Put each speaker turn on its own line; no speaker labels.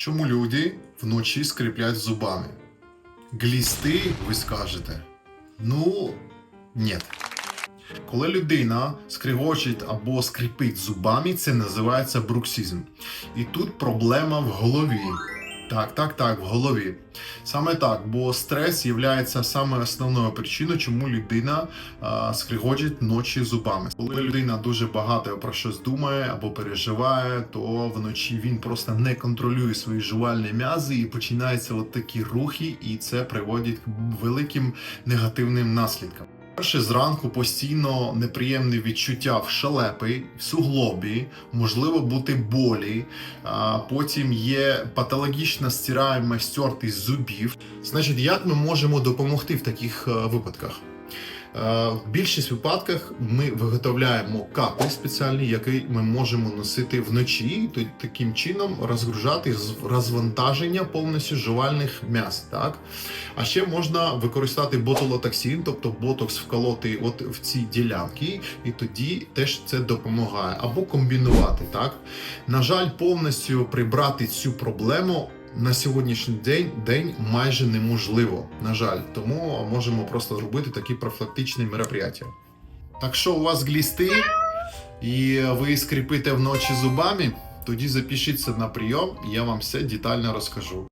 Чому люди вночі скріплять зубами? Глісти, ви скажете? Ну, ні. Коли людина скригочить або скрипить зубами, це називається бруксізм. І тут проблема в голові. Так, так, так, в голові. Саме так, бо стрес є саме основною причиною, чому людина скригочить ночі зубами. Коли людина дуже багато про щось думає або переживає, то вночі він просто не контролює свої жувальні м'язи і починаються от такі рухи, і це приводить к великим негативним наслідкам. Перше зранку постійно неприємне відчуття в шалепи, в суглобі, можливо бути болі. Потім є патологічна стираєма стертість зубів. Значить, як ми можемо допомогти в таких е, випадках? Е, В більшість випадках ми виготовляємо капи спеціальні, які ми можемо носити вночі, і таким чином розгружати розвантаження повністю жувальних м'яз. Так? А ще можна використати ботулотоксин, тобто ботокс вколоти от в ці ділянки, і тоді теж це допомагає. Або комбінувати. Так? На жаль, повністю прибрати цю проблему. На сьогоднішній день день майже неможливо, на жаль, тому можемо просто зробити такі профілактичні мероприятия. Так що у вас глісти і ви скріпите вночі зубами, тоді запишіться на прийом, я вам все детально розкажу.